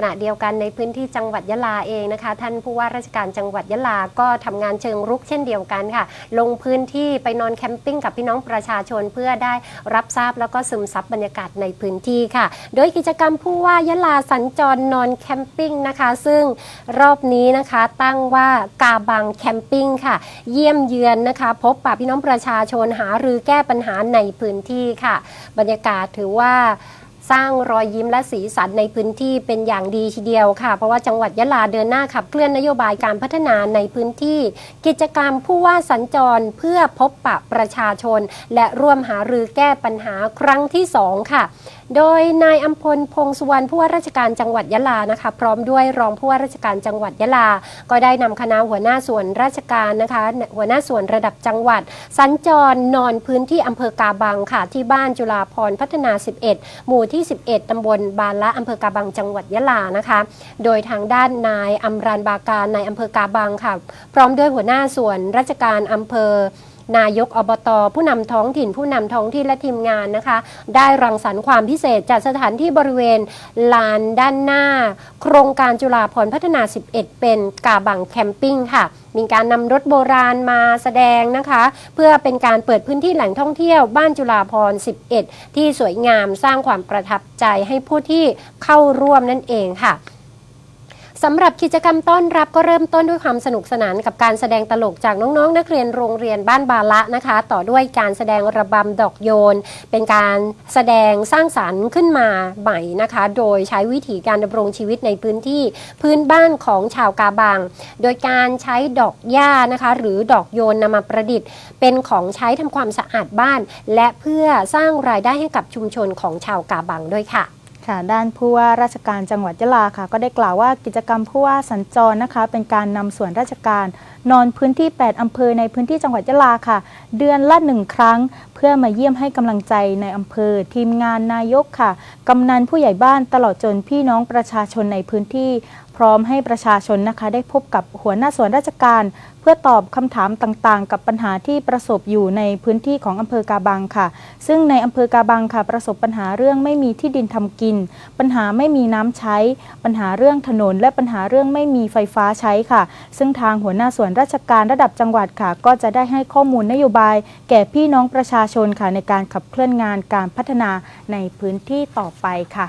ขณะเดียวกันในพื้นที่จังหวัดยะลาเองนะคะ ท่านผู้ว่าราชการจังหวัดยะลาก็ทำงานเชิงรุกเช่นเดียวกันค่ะ ลงพื้นที่ไปนอนแคมปิ้งกับพี่น้องประชาชนเพื่อได้รับทราบแล้วก็ซึมซับบรรยากาศในพื้นที่ค่ะ โดยกิจกรรมผู้ว่ายะลาสัญจรนอนแคมปิ้งนะคะ ซึ่งรอบนี้นะคะตั้งว่ากาบังแคมปิ้งค่ะ เยี่ยมเยือนนะคะ พบปะพี่น้องประชาชนหารือแก้ปัญหาในพื้นที่ค่ะ บรรยากาศถือว่า สร้างรอยยิ้มและสีสันในพื้นที่เป็นอย่างดีทีเดียวค่ะ เพราะว่าจังหวัดยะลาเดินหน้าขับเคลื่อนนโยบายการพัฒนาในพื้นที่ กิจกรรมผู้ว่าสัญจรเพื่อพบปะประชาชน และร่วมหารือแก้ปัญหาครั้งที่ 2 ค่ะ โดยนายอัมพลพงสุวรรณผู้ว่าราชการจังหวัดยะลานะคะ พร้อมด้วยรองผู้ว่าราชการจังหวัดยะลา ก็ได้นำคณะหัวหน้าส่วนราชการนะคะ หัวหน้าส่วนระดับจังหวัด สัญจรนอนพื้นที่อำเภอกาบังค่ะ ที่บ้านจุฬาพรพัฒนา 11 หมู่ที่ 11ตำบลบานละอำเภอกาบังจังหวัดยะลานะคะ โดยทางด้านนายอัมรันบาการในอำเภอกาบังค่ะ พร้อมด้วยหัวหน้าส่วนราชการอำเภอ นายกอบต ผู้นำท้องถิ่น ผู้นำท้องที่และทีมงานนะคะ ได้รังสรรค์ความพิเศษจัดสถานที่บริเวณลานด้านหน้า โครงการจุฬาพรพัฒนา 11 เป็นกาบังแคมปิ้งค่ะมีการนำรถโบราณมาแสดงนะคะ เพื่อเป็นการเปิดพื้นที่แหล่งท่องเที่ยวบ้านจุฬาพร 11 ที่สวยงามสร้างความประทับใจให้ผู้ที่เข้าร่วมนั่นเองค่ะ สำหรับกิจกรรมต้อนรับก็เริ่มต้นด้วยความสนุกสนานกับการแสดงตลกจากน้องๆ นักเรียนโรงเรียนบ้านบาละนะคะ ต่อด้วยการแสดงระบำดอกโยน เป็นการแสดงสร้างสรรค์ขึ้นมาใหม่นะคะ โดยใช้วิธีการดำรงชีวิตในพื้นที่พื้นบ้านของชาวกาบังโดยการใช้ดอกหญ้านะคะ หรือดอกโยนนำมาประดิษฐ์ เป็นของใช้ทำความสะอาดบ้าน และเพื่อสร้างรายได้ให้กับชุมชนของชาวกาบังด้วยค่ะ ค่ะ ด้านผู้ว่าราชการจังหวัดยะลาค่ะ ก็ได้กล่าวว่ากิจกรรมผู้ว่าสัญจรนะคะ เป็นการนำส่วนราชการ นอนพื้นที่ 8อำเภอในพื้นที่จังหวัดยะลาค่ะ เดือนละหนึ่งครั้ง เพื่อมาเยี่ยมให้กำลังใจในอำเภอ ทีมงานนายกค่ะกำนันผู้ใหญ่บ้านตลอดจนพี่น้องประชาชนในพื้นที่ พร้อมให้ประชาชนนะคะได้พบกับหัวหน้าส่วนราชการ เพื่อตอบคำถามต่างๆ กับปัญหาที่ประสบอยู่ในพื้นที่ของอำเภอกาบังค่ะ ซึ่งในอำเภอกาบังค่ะ ประสบปัญหาเรื่องไม่มีที่ดินทำกิน ปัญหาไม่มีน้ำใช้ ปัญหาเรื่องถนน และปัญหาเรื่องไม่มีไฟฟ้าใช้ค่ะ ซึ่งทางหัวหน้าส่วนราชการระดับจังหวัดค่ะ ก็จะได้ให้ข้อมูลนโยบาย แก่พี่น้องประชาชนค่ะในการขับเคลื่อนงานการพัฒนาในพื้นที่ต่อไปค่ะ